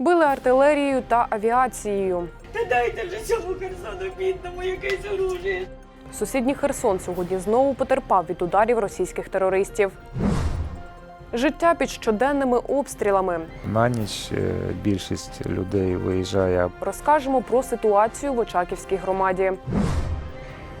Били артилерією та авіацією. Та дайте вже цьому Херсону бідному якесь оружие. Сусідній Херсон сьогодні знову потерпав від ударів російських терористів. Життя під щоденними обстрілами. На ніч е, більшість людей виїжджає Розкажемо про ситуацію в Очаківській громаді.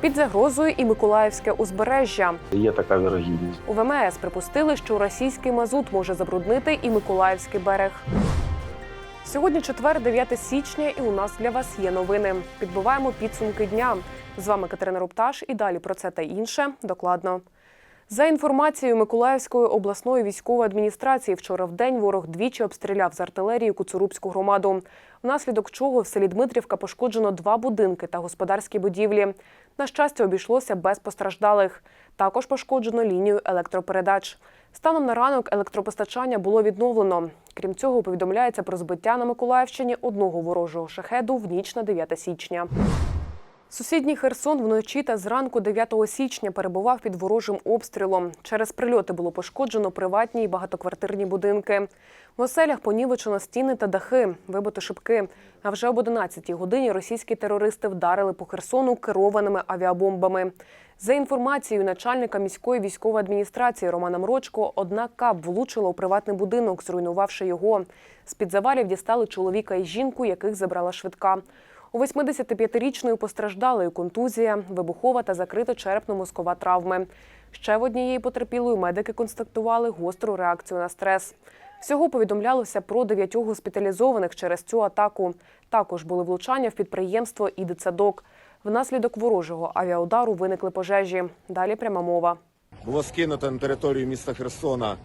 Під загрозою і Миколаївське узбережжя. Є така вірогідність. У ВМС припустили, що російський мазут може забруднити і Миколаївський берег. Сьогодні четвер, 9 січня, і у нас для вас є новини. Підбиваємо підсумки дня. З вами Катерина Рупташ і далі про це та інше докладно. За інформацією Миколаївської обласної військової адміністрації, вчора в день ворог двічі обстріляв з артилерії Куцурубську громаду, внаслідок чого в селі Дмитрівка пошкоджено два будинки та господарські будівлі. На щастя, обійшлося без постраждалих. Також пошкоджено лінію електропередач. Станом на ранок електропостачання було відновлено. Крім цього, повідомляється про збиття на Миколаївщині одного ворожого шахеду в ніч на 9 січня. Сусідній Херсон вночі та зранку 9 січня перебував під ворожим обстрілом. Через прильоти було пошкоджено приватні і багатоквартирні будинки. В оселях понівечено стіни та дахи, вибито шибки. А вже об 11 годині російські терористи вдарили по Херсону керованими авіабомбами. За інформацією начальника міської військової адміністрації Романа Мрочко, одна кап влучила у приватний будинок, зруйнувавши його. З-під завалів дістали чоловіка і жінку, яких забрала швидка. У 85-річної постраждалої контузія, вибухова та закрита черепно-мозкова травми. Ще в однієї потерпілої медики констатували гостру реакцію на стрес. Всього повідомлялося про дев'ятьох госпіталізованих через цю атаку. Також були влучання в підприємство і дитсадок. Внаслідок ворожого авіаудару виникли пожежі. Далі пряма мова. Було скинуто на територію міста Херсона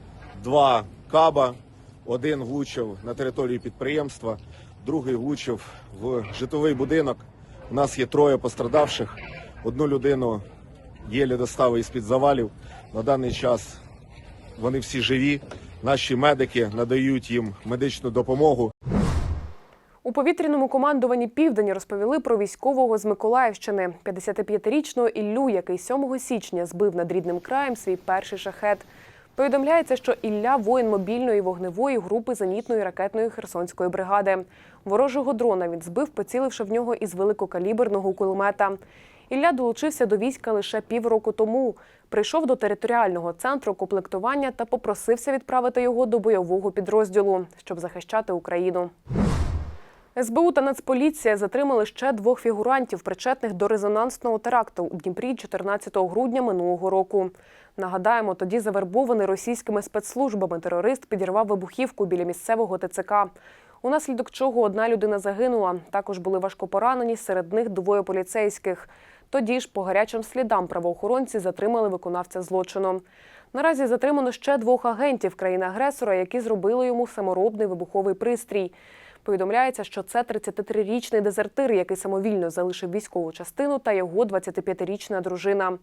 два каба. Один влучив на територію підприємства, другий влучив в житловий будинок. У нас є троє пострадавших. Одну людину єлі доставили з-під завалів. На даний час вони всі живі. Наші медики надають їм медичну допомогу. У повітряному командуванні Південь розповіли про військового з Миколаївщини, 55-річного Іллю, який 7 січня збив над рідним краєм свій перший шахет. Повідомляється, що Ілля воїн мобільної вогневої групи зенітної ракетної Херсонської бригади. Ворожого дрона він збив, поціливши в нього із великокаліберного кулемета. Ілля долучився до війська лише півроку тому. Прийшов до територіального центру комплектування та попросився відправити його до бойового підрозділу, щоб захищати Україну. СБУ та Нацполіція затримали ще двох фігурантів, причетних до резонансного теракту у Дніпрі 14 грудня минулого року. Нагадаємо, тоді завербований російськими спецслужбами терорист підірвав вибухівку біля місцевого ТЦК. Унаслідок чого одна людина загинула. Також були важко поранені, серед них двоє поліцейських. Тоді ж по гарячим слідам правоохоронці затримали виконавця злочину. Наразі затримано ще двох агентів країни-агресора, які зробили йому саморобний вибуховий пристрій. Повідомляється, що це 33-річний дезертир, який самовільно залишив військову частину, та його 25-річна дружина.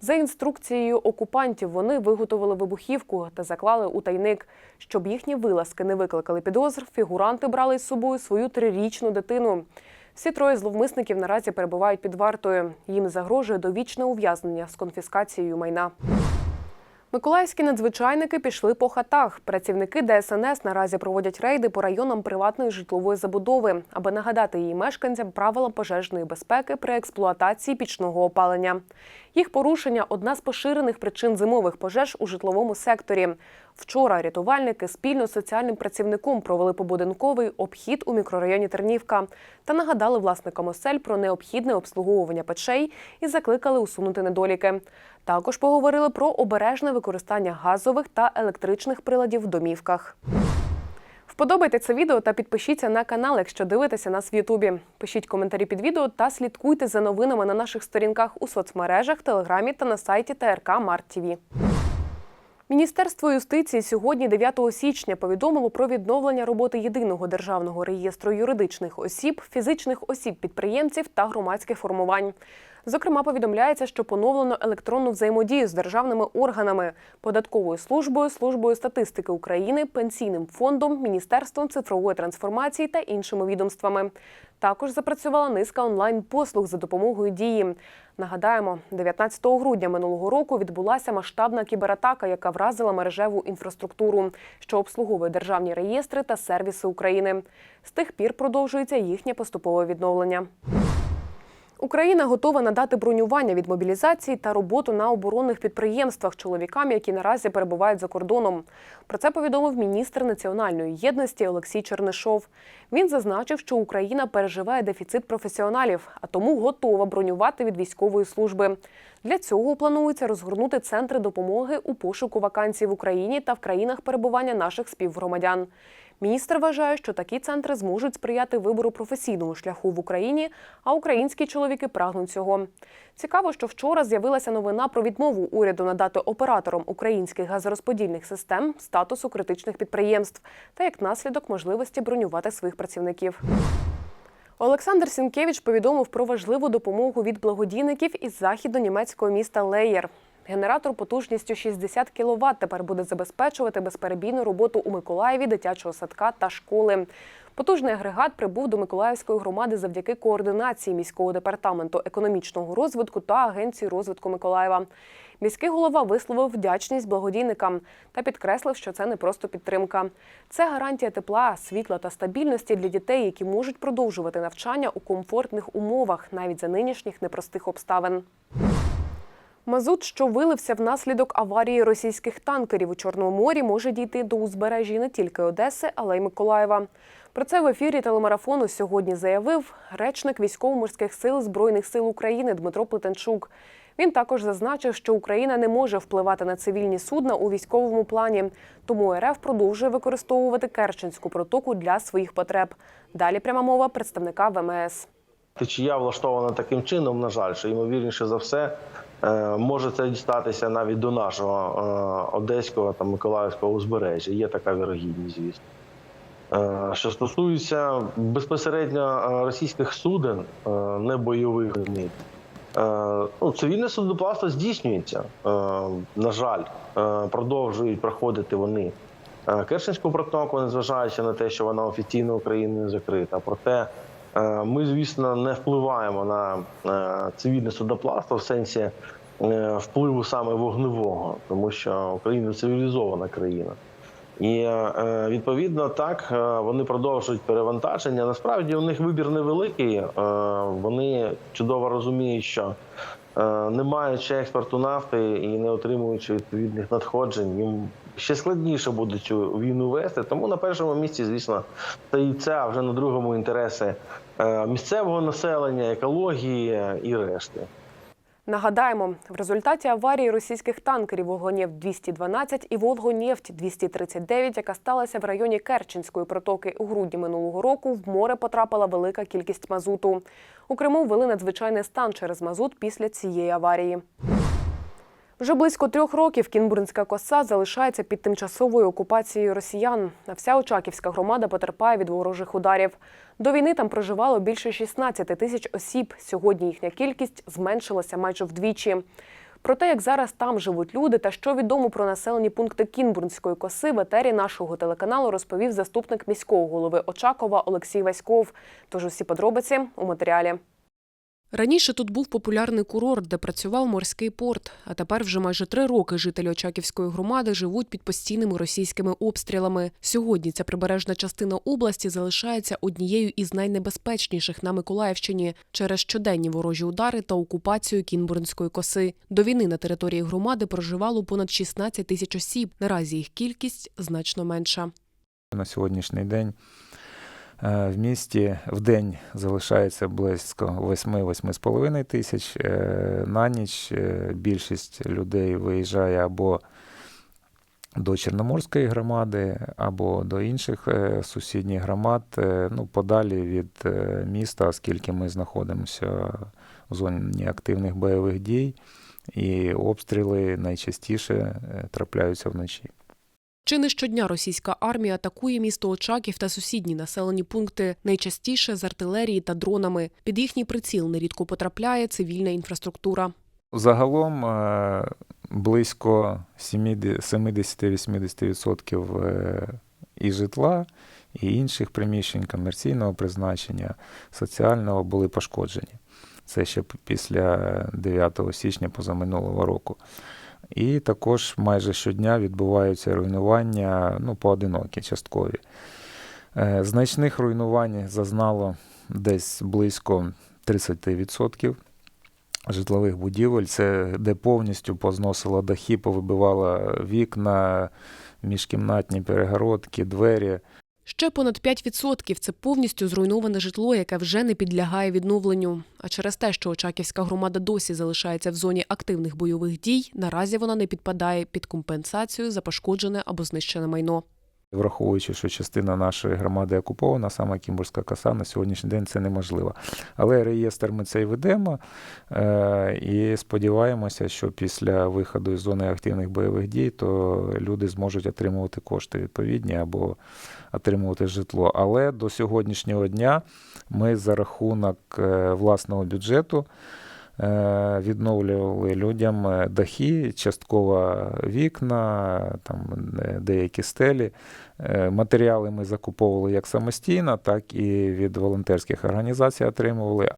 За інструкцією окупантів вони виготовили вибухівку та заклали у тайник. Щоб їхні вилазки не викликали підозр, фігуранти брали із собою свою трирічну дитину. Всі троє зловмисників наразі перебувають під вартою. Їм загрожує довічне ув'язнення з конфіскацією майна. Миколаївські надзвичайники пішли по хатах. Працівники ДСНС наразі проводять рейди по районам приватної житлової забудови, аби нагадати її мешканцям правила пожежної безпеки при експлуатації пічного опалення. Їх порушення одна з поширених причин зимових пожеж у житловому секторі. Вчора рятувальники спільно з соціальним працівником провели побудинковий обхід у мікрорайоні Тернівка та нагадали власникам осель про необхідне обслуговування печей і закликали усунути недоліки. Також поговорили про обережне використання газових та електричних приладів в домівках. Вподобайте це відео та підпишіться на канал, якщо дивитеся нас в Ютубі. Пишіть коментарі під відео та слідкуйте за новинами на наших сторінках у соцмережах, телеграмі та на сайті ТРК Март ТІВІ. Міністерство юстиції сьогодні, 9 січня, повідомило про відновлення роботи єдиного державного реєстру юридичних осіб, фізичних осіб підприємців та громадських формувань. Зокрема, повідомляється, що поновлено електронну взаємодію з державними органами, податковою службою, службою статистики України, пенсійним фондом, міністерством цифрової трансформації та іншими відомствами. Також запрацювала низка онлайн-послуг за допомогою дії. Нагадаємо, 19 грудня минулого року відбулася масштабна кібератака, яка вразила мережеву інфраструктуру, що обслуговує державні реєстри та сервіси України. З тих пір продовжується їхнє поступове відновлення. Україна готова надати бронювання від мобілізації та роботу на оборонних підприємствах чоловікам, які наразі перебувають за кордоном. Про це повідомив міністр національної єдності Олексій Чернишов. Він зазначив, що Україна переживає дефіцит професіоналів, а тому готова бронювати від військової служби. Для цього планується розгорнути центри допомоги у пошуку вакансій в Україні та в країнах перебування наших співгромадян. Міністр вважає, що такі центри зможуть сприяти вибору професійного шляху в Україні, а українські чоловіки прагнуть цього. Цікаво, що вчора з'явилася новина про відмову уряду надати операторам українських газорозподільних систем статусу критичних підприємств та як наслідок можливості бронювати своїх працівників. Олександр Сінкевич повідомив про важливу допомогу від благодійників із західно-німецького міста Леєр. Генератор потужністю 60 кВт тепер буде забезпечувати безперебійну роботу у Миколаєві дитячого садка та школи. Потужний агрегат прибув до Миколаївської громади завдяки координації міського департаменту економічного розвитку та агенції розвитку Миколаєва. Міський голова висловив вдячність благодійникам та підкреслив, що це не просто підтримка. Це гарантія тепла, світла та стабільності для дітей, які можуть продовжувати навчання у комфортних умовах, навіть за нинішніх непростих обставин. Мазут, що вилився внаслідок аварії російських танкерів у Чорному морі, може дійти до узбережжя не тільки Одеси, але й Миколаєва. Про це в ефірі телемарафону сьогодні заявив речник військово-морських сил Збройних сил України Дмитро Плетенчук. Він також зазначив, що Україна не може впливати на цивільні судна у військовому плані, тому РФ продовжує використовувати Керченську протоку для своїх потреб. Далі пряма мова представника ВМС. Течія влаштована таким чином, на жаль, що ймовірніше за все може це дістатися навіть до нашого е, одеського та миколаївського узбережжя. Є така вірогідність, звісно. Е, Що стосується безпосередньо е, російських суден, е, не бойових е, ну, цивільне судноплавство здійснюється. Е, На жаль, Е, продовжують проходити вони е, Керченську протоку, незважаючи на те, що вона офіційно Україною закрита. Проте Е, Ми, звісно, не впливаємо на е, цивільне судоплавство в сенсі е, впливу саме вогневого, тому що Україна цивілізована країна. І е, відповідно так е, вони продовжують перевантаження. Насправді у них вибір невеликий. Е, Вони чудово розуміють, що е, не маючи експорту нафти і не отримуючи відповідних надходжень, їм ще складніше буде цю війну вести. Тому на першому місці, звісно, стоїть це, а вже на другому інтереси е, місцевого населення, екології і решти. Нагадаємо, в результаті аварії російських танкерів Волгонєфт-212 і Волгонєфт-239, яка сталася в районі Керченської протоки у грудні минулого року, в море потрапила велика кількість мазуту. У Криму ввели надзвичайний стан через мазут після цієї аварії. Вже близько трьох років Кінбурнська коса залишається під тимчасовою окупацією росіян. А вся Очаківська громада потерпає від ворожих ударів. До війни там проживало більше 16 тисяч осіб. Сьогодні їхня кількість зменшилася майже вдвічі. Про те, як зараз там живуть люди та що відомо про населені пункти Кінбурнської коси, в етері нашого телеканалу розповів заступник міського голови Очакова Олексій Васьков. Тож усі подробиці у матеріалі. Раніше тут був популярний курорт, де працював морський порт. А тепер вже майже три роки жителі Очаківської громади живуть під постійними російськими обстрілами. Сьогодні ця прибережна частина області залишається однією із найнебезпечніших на Миколаївщині через щоденні ворожі удари та окупацію Кінбурнської коси. До війни на території громади проживало понад 16 тисяч осіб. Наразі їх кількість значно менша. На сьогоднішній день в місті в день залишається близько 8-8,5 тисяч. Е, На ніч е, більшість людей виїжджає або до Чорноморської громади, або до інших е, сусідніх громад, е, ну, подалі від е, міста, оскільки ми знаходимося в зоні активних бойових дій, і обстріли найчастіше е, трапляються вночі. Чи не щодня російська армія атакує місто Очаків та сусідні населені пункти, найчастіше з артилерії та дронами. Під їхній приціл нерідко потрапляє цивільна інфраструктура. Загалом е, близько 70-80% е, і житла, і інших приміщень комерційного призначення, соціального були пошкоджені. Це ще після 9 січня позаминулого року. І також майже щодня відбуваються руйнування, ну, поодинокі, часткові. Е, Значних руйнувань зазнало десь близько 30% житлових будівель. Це де повністю позносило дахи, повибивало вікна, міжкімнатні перегородки, двері. Ще понад 5% – це повністю зруйноване житло, яке вже не підлягає відновленню. А через те, що Очаківська громада досі залишається в зоні активних бойових дій, наразі вона не підпадає під компенсацію за пошкоджене або знищене майно. Враховуючи, що частина нашої громади окупована, саме Кімбурська коса, на сьогоднішній день це неможливо. Але реєстр ми цей ведемо е- і сподіваємося, що після виходу із зони активних бойових дій, то люди зможуть отримувати кошти відповідні або отримувати житло. Але до сьогоднішнього дня ми за рахунок е, власного бюджету відновлювали людям е, дахи, частково вікна, там е, деякі стелі. Е, Матеріали ми закуповували як самостійно, так і від волонтерських організацій отримували.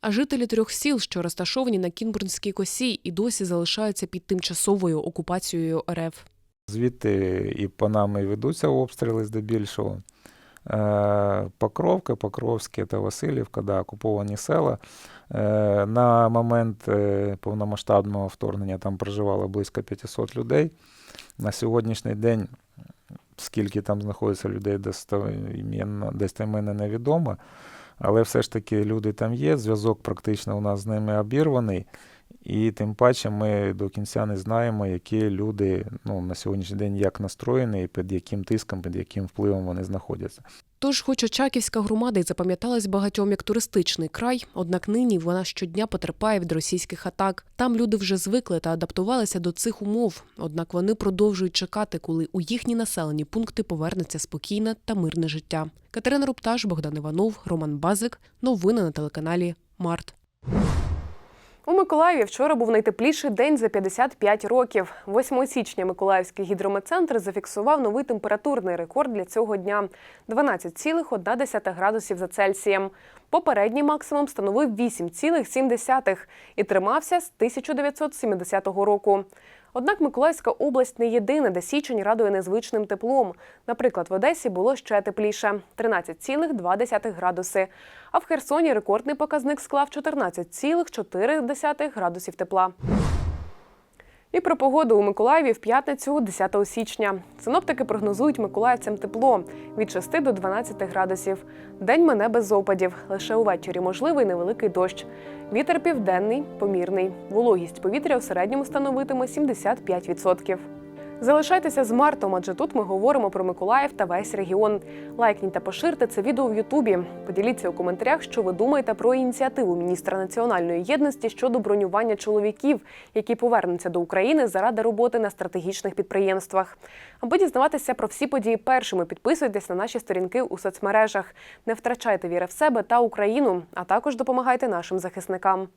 А жителі трьох сіл, що розташовані на Кінбурнській косі, і досі залишаються під тимчасовою окупацією РФ. Звідти і по нам ведуться обстріли здебільшого. Е, Покровка, Покровське та Васильівка, да, окуповані села. Е, На момент е, повномасштабного вторгнення там проживало близько 500 людей. На сьогоднішній день, скільки там знаходиться людей достойменно, достеменно невідомо, але все ж таки люди там є, зв'язок практично у нас з ними обірваний. І тим паче ми до кінця не знаємо, які люди ну, на сьогоднішній день як настроєні, і під яким тиском, під яким впливом вони знаходяться. Тож, хоч Очаківська громада й запам'яталась багатьом як туристичний край, однак нині вона щодня потерпає від російських атак. Там люди вже звикли та адаптувалися до цих умов. Однак вони продовжують чекати, коли у їхні населені пункти повернеться спокійне та мирне життя. Катерина Рупташ, Богдан Іванов, Роман Базик. Новини на телеканалі Март. У Миколаєві вчора був найтепліший день за 55 років. 8 січня Миколаївський гідрометцентр зафіксував новий температурний рекорд для цього дня 12,1 градусів за Цельсієм. Попередній максимум становив 8,7 і тримався з 1970 року. Однак Миколаївська область не єдина, де січень радує незвичним теплом. Наприклад, в Одесі було ще тепліше 13,2 градуси. А в Херсоні рекордний показник склав 14,4 градусів тепла. І про погоду у Миколаєві в п'ятницю, 10 січня. Синоптики прогнозують миколаївцям тепло від 6 до 12 градусів. День мене без опадів. Лише увечері можливий невеликий дощ. Вітер південний, помірний. Вологість повітря у середньому становитиме 75%. Залишайтеся з Мартом, адже тут ми говоримо про Миколаїв та весь регіон. Лайкніть та поширте це відео в Ютубі. Поділіться у коментарях, що ви думаєте про ініціативу міністра національної єдності щодо бронювання чоловіків, які повернуться до України заради роботи на стратегічних підприємствах. Аби дізнаватися про всі події першими, підписуйтесь на наші сторінки у соцмережах. Не втрачайте віри в себе та Україну, а також допомагайте нашим захисникам.